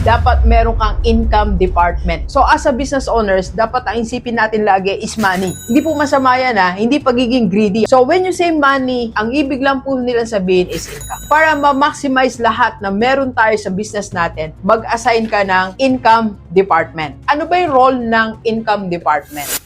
dapat meron kang income department. So as a business owners, dapat ang isipin natin lagi is money. Hindi po masama yan ha, hindi pagiging greedy. So when you say money, ang ibig lang po nilang sabihin is income. Para ma-maximize lahat na meron tayo sa business natin, mag-assign ka ng income department. Ano ba yung role ng income department?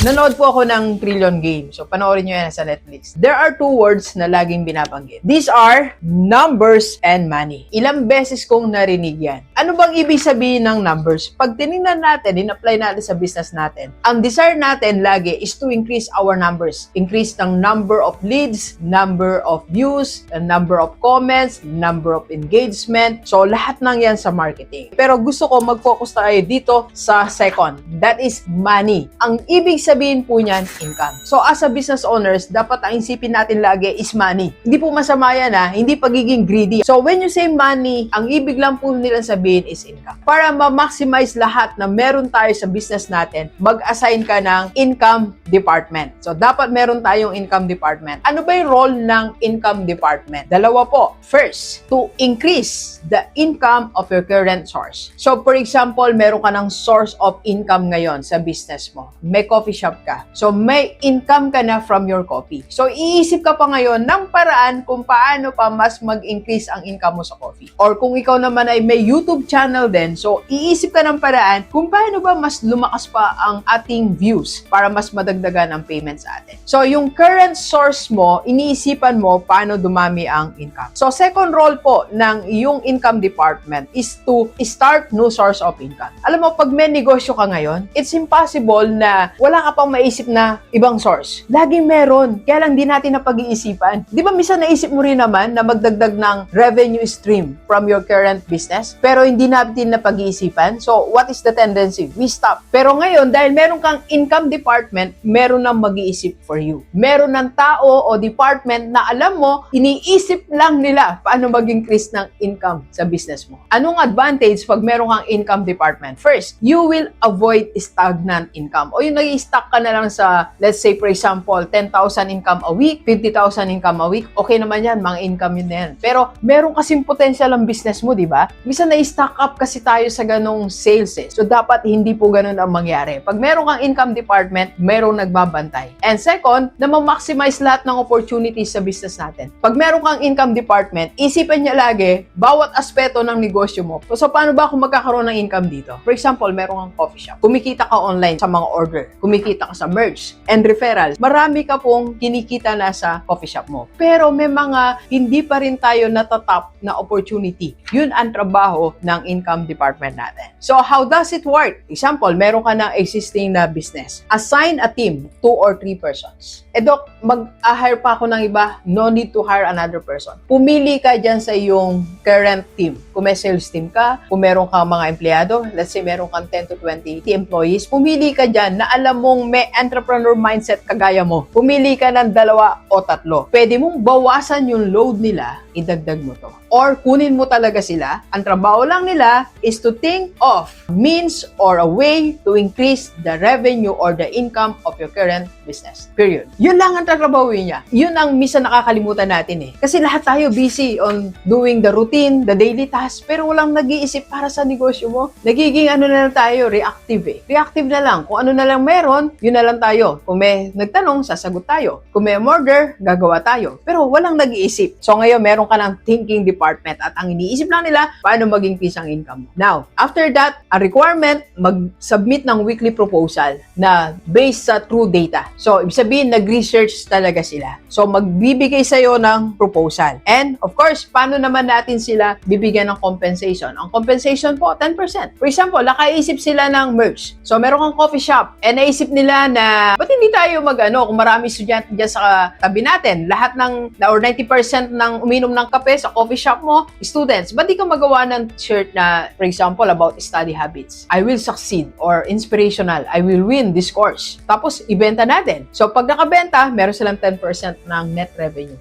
Nanood po ako ng Trillion Game. So, panoorin nyo yan sa Netflix. There are two words na laging binabanggit. These are numbers and money. Ilang beses kong narinig yan. Ano bang ibig sabihin ng numbers? Pag tinignan natin, in-apply natin sa business natin, ang desire natin lagi is to increase our numbers. Increase ng number of leads, number of views, number of comments, number of engagement. So, lahat ng yan sa marketing. Pero gusto ko mag-focus tayo dito sa second. That is money. Ang ibig sabihin po niyan, income. So as a business owners, dapat ang isipin natin lagi is money. Hindi po masama yan ha, hindi pagiging greedy. So when you say money, ang ibig lang po nilang sabihin is income. Para ma-maximize lahat na meron tayo sa business natin, mag-assign ka ng income department. So dapat meron tayong income department. Ano ba yung role ng income department? Dalawa po. First, to increase the income of your current source. So for example, meron ka ng source of income ngayon sa business mo. May coffee shop ka. So, may income ka na from your coffee. So, iisip ka pa ngayon ng paraan kung paano pa mas mag-increase ang income mo sa coffee. Or kung ikaw naman ay may YouTube channel din, so, iisip ka ng paraan kung paano ba mas lumakas pa ang ating views para mas madagdagan ang payment sa atin. So, yung current source mo, iniisipan mo paano dumami ang income. So, second role po ng iyong income department is to start new source of income. Alam mo, pag may negosyo ka ngayon, it's impossible na wala ka pang maisip na ibang source. Laging meron. Kaya lang di natin napag-iisipan. Di ba misa naisip mo rin naman na magdagdag ng revenue stream from your current business? Pero hindi natin napag-iisipan. So, what is the tendency? We stop. Pero ngayon, dahil meron kang income department, meron nang mag-iisip for you. Meron ng tao o department na alam mo, iniisip lang nila paano mag-increase ng income sa business mo. Anong advantage pag meron kang income department? First, you will avoid stagnant income. O yung nag-stuck ka na lang sa, let's say for example, 10,000 income a week, 50,000 income a week, okay naman yan, mga income yun na yan. Pero meron kasing potential ang business mo, di ba? Misa na-stack up kasi tayo sa ganong sales eh. So dapat hindi po ganun ang mangyari. Pag meron kang income department, merong nagbabantay. And second, na ma-maximize lahat ng opportunities sa business natin. Pag meron kang income department, isipin niya lagi, bawat aspeto ng negosyo mo. So paano ba ako magkakaroon ng income dito? For example, meron kang coffee shop. Kumikita ka online sa mga order. Kumikita ka sa merch and referrals. Marami ka pong kinikita na sa coffee shop mo. Pero may mga hindi pa rin tayo natatap na opportunity. Yun ang trabaho ng income department natin. So how does it work? Example, meron ka na existing na business. Assign a team, two or three persons. Eh dok, mag-hire pa ako ng iba, no need to hire another person. Pumili ka dyan sa iyong current team. Kung may sales team ka, kung meron kang mga empleyado, let's say meron kang 10 to 20 employees, pumili ka dyan na alam mong may entrepreneur mindset kagaya mo. Pumili ka ng dalawa o tatlo. Pwede mong bawasan yung load nila, idagdag mo to. Or kunin mo talaga sila. Ang trabaho lang nila is to think of means or a way to increase the revenue or the income of your current business. Period. Yun lang ang tatrabawin niya. Yun ang misa nakakalimutan natin eh. Kasi lahat tayo busy on doing the routine, the daily task, pero walang nag-iisip para sa negosyo mo. Nagiging ano na lang tayo, reactive eh. Reactive na lang. Kung ano na lang meron, yun na lang tayo. Kung may nagtanong, sasagot tayo. Kung may order, gagawa tayo. Pero walang nag-iisip. So ngayon, meron ka ng thinking department at ang iniisip lang nila, paano mag-increase ang income. Now, after that, a requirement, mag-submit ng weekly proposal na based sa true data. So, ibig sabihin, nag-research talaga sila. So, magbibigay sa'yo ng proposal. And, of course, paano naman natin sila bibigyan ng compensation? Ang compensation po, 10%. For example, nakaisip sila ng merch. So, meron kang coffee shop and naisip nila na, ba't hindi tayo mag-ano, kung marami estudyante dyan sa tabi natin, lahat ng, or 90% ng uminom ng kape sa coffee shop mo, students, ba't di ka magawa ng shirt na, for example, about study habits? I will succeed or inspirational. I will win this course. Tapos, ibenta natin. So, pag nakabenta, meron silang 10% ng net revenue.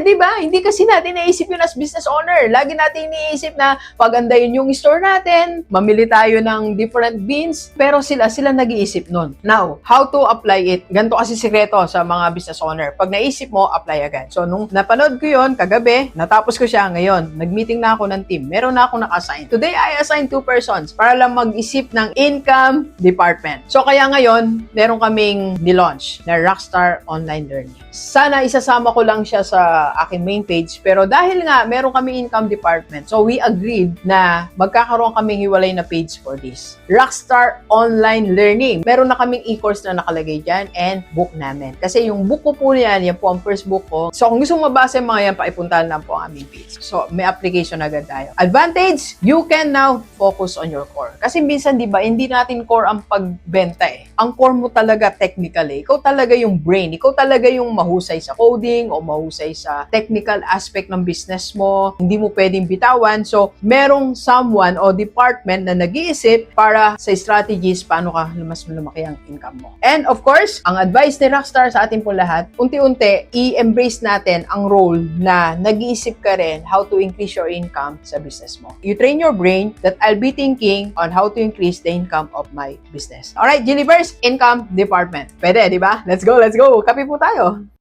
Di ba? Hindi kasi natin naisip yun as business owner. Lagi natin iniisip na pagandahin yung store natin, mamili tayo ng different beans, pero sila, sila nag-iisip nun. Now, how to apply it? Ganito kasi sikreto sa mga business owner. Pag naisip mo, apply agad. So, nung napanood ko yun, kagabi, natapos ko siya ngayon. Nag-meeting na ako ng team. Meron na ako naka-assign. Today, I assign two persons para lang mag-isip ng income department. So, kaya ngayon, meron kaming nilaunch na Rockstar Online Learning. Sana isasama ko lang siya sa aking main page. Pero dahil nga, meron kami income department, so we agreed na magkakaroon kaming hiwalay na page for this. Rockstar Online Learning. Meron na kaming e-course na nakalagay dyan and book namin. Kasi yung book ko po yan, yan po ang first book ko. So kung gusto mabasa yung mga yan, paipuntahan lang po ang aming page. So may application agad tayo. Advantage, you can now focus on your core. Kasi minsan, di ba, hindi natin core ang pagbenta eh. Ang core mo talaga technical eh. Ikaw talaga yung brain. Ikaw talaga yung mahusay sa coding o mahusay sa technical aspect ng business mo. Hindi mo pwedeng bitawan. So, merong someone o department na nag-iisip para sa strategies paano ka mas lumaki ang income mo. And of course, ang advice ni Rockstar sa atin po lahat, unti-unti, i-embrace natin ang role na nag-iisip ka rin how to increase your income sa business mo. You train your brain that I'll be thinking on how to increase the income of my business. Alright, Gilliverse, income department. Pwede, di ba? Let's go, let's go. Kapi po tayo.